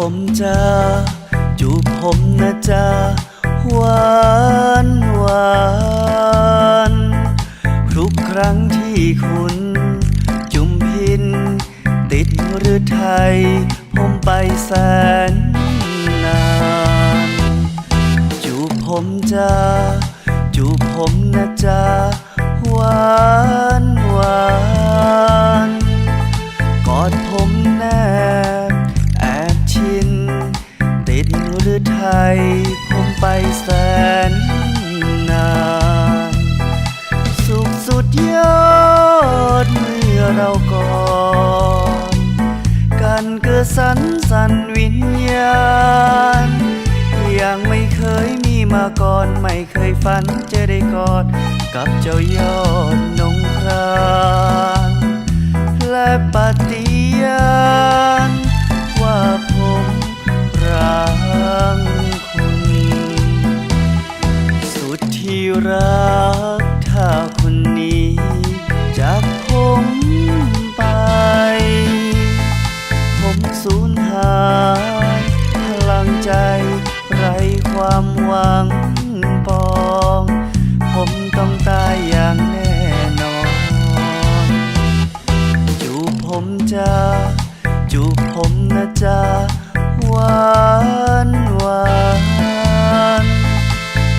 ผมจะจูบผมนะจ๊ะหวานหวานทุกครั้งที่คุณ จุมพิน ติดหรือไทย ผมไปแสนนาน จูบผมจ้าจูบผมนะจ๊ะ สันสันวิญญาณยังไม่เคยมีมาก่อน ไม่เคยฝันจะได้กอด กับเจ้ายอดนงครานและปฏิญาณ ว่าผมรักคุณ สุดที่รัก ความหวังปอง ผมต้องตายอย่างแน่นอน จูบผมจ้าจูบผมนะจ๊ะหวานหวาน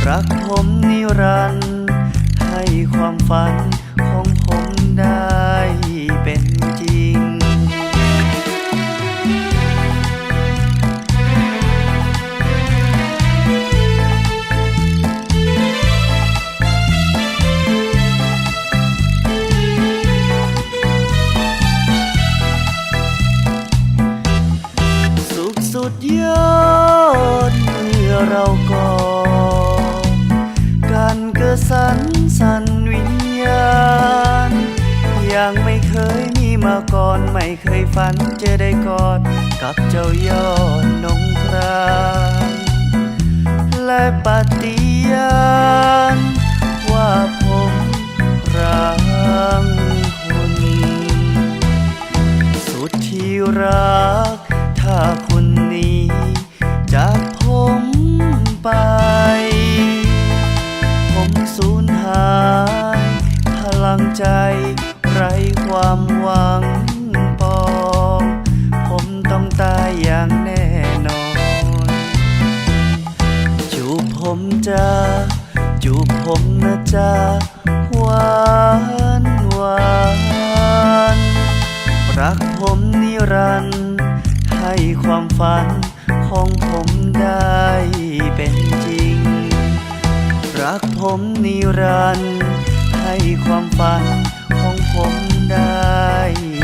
รักผมนิรันดร์ให้ความฝัน สุดยอดเมื่อเรากอกันเกิดสันสันวิญญาณ ยังไม่เคยมีมาก่อน ไม่เคยฝันจะได้กอดกับเจ้ายอดนงครานและปฏิ พลังใจ ไรความหวังปอง ผมต้องตายอย่างแน่นอน จูบผมจ้าจูบผมนะจ๊ะหวานหวานรักผมนิรันดร์ให้ความฝันของผมได้เป็นจริง รักผมนิรันดร์ ให้ความฝันของผมได้